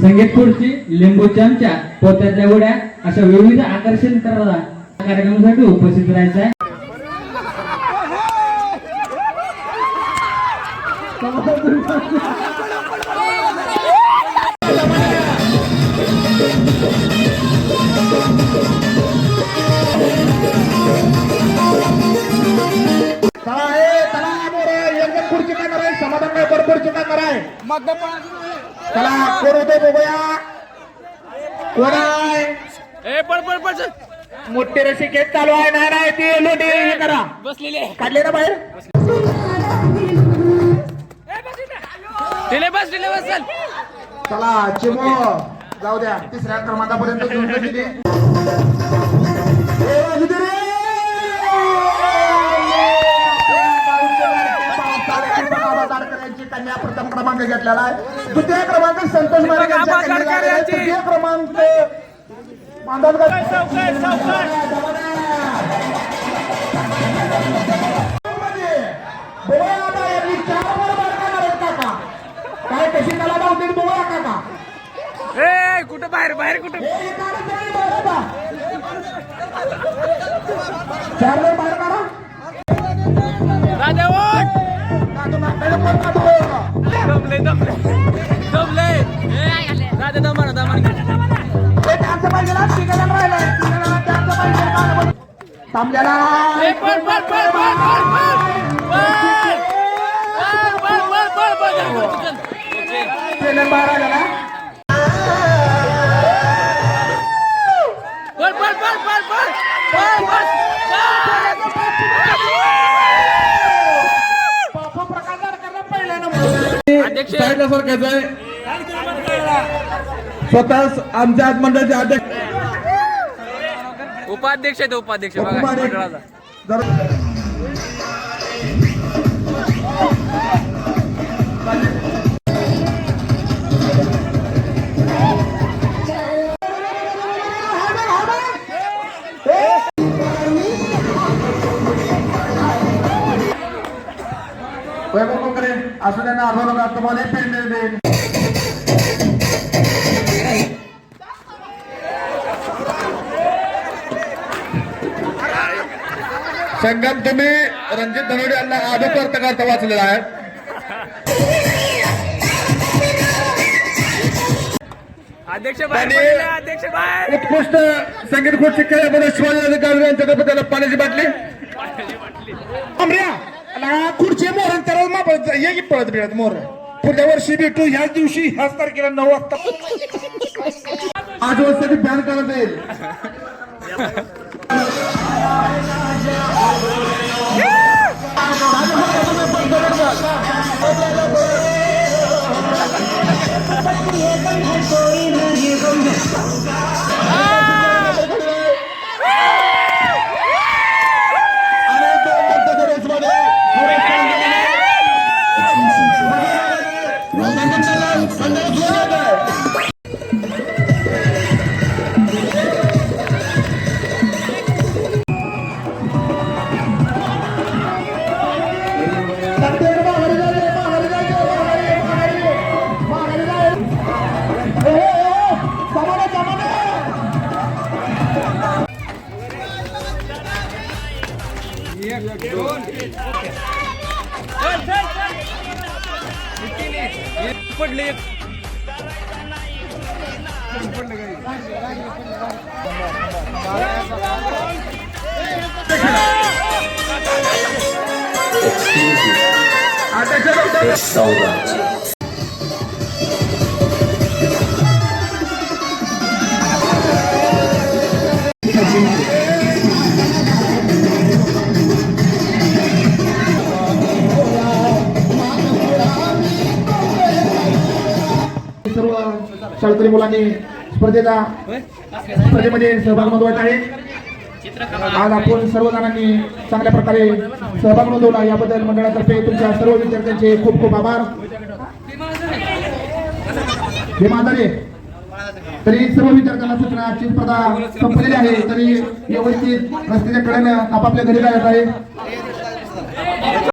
संगीत खुर्ची लिंबू चमचा पोत्याच्या उड्या अशा विविध आकर्षण करणारा कार्यक्रमासाठी उपस्थित राहायचं आहे. कराय चला कोण होते बघूया. कोण आहे. मोठे रशी केस चालू आहे. नाही नाही ते लोटे हे करा. बसलेले काढले ना बाहेर? दिले बस दिले बस चल. चला चिमो. जाऊ द्या. तिसऱ्या क्रमांकापर्यंत प्रथम क्रमांक घेतलेला आहे. द्वितीय क्रमांक संतोष मारे तृतीय क्रमांक काय ए कुठं बाहेर बाहेर कुठं? चार बाहेर राजा दमले दमले दमले. दादा दमाना दमाना. थांबलेला. स्वतःच आमच्या मंडळाचे अध्यक्ष. उपाध्यक्ष आहेत उपाध्यक्ष. वैभव कोकरे असू त्यांना अर्धा तुम्हाला देईल संगम तुम्ही रणजित धनवडे यांना आदर करता करता वाचलेला आहे. अध्यक्ष बाहेर उत्कृष्ट संगीत खुर्ची खेळामध्ये शिवाजी गाडवे यांच्या त्याला पाण्याची बाटली. ना खुर्ची मोहरण त्याला मापळत ये की पळत मिळत मोर पुढल्या वर्षी भेटू ह्याच दिवशी ह्याच तारखेला नऊ वाजता. आठ वाजता बॅन करत येईल एक दोन पडले एक पडले Excuse me. It's so much. सर्व शाळकरी मुलांनी स्पर्धेचा स्पर्धेमध्ये सहभाग नोंदवायचा आहे. आज आपण सर्व जणांनी चांगल्या प्रकारे सहभाग नोंदवला. याबद्दल मंडळातर्फे तुमच्या सर्व विद्यार्थ्यांचे खूप खूप आभार. हे म्हातारे तरी सर्व विद्यार्थ्यांना सूचना स्पर्धा संपलेली आहे तरी व्यवस्थित रस्त्याच्या कडेनं आपापल्या घरी जायचं आहे.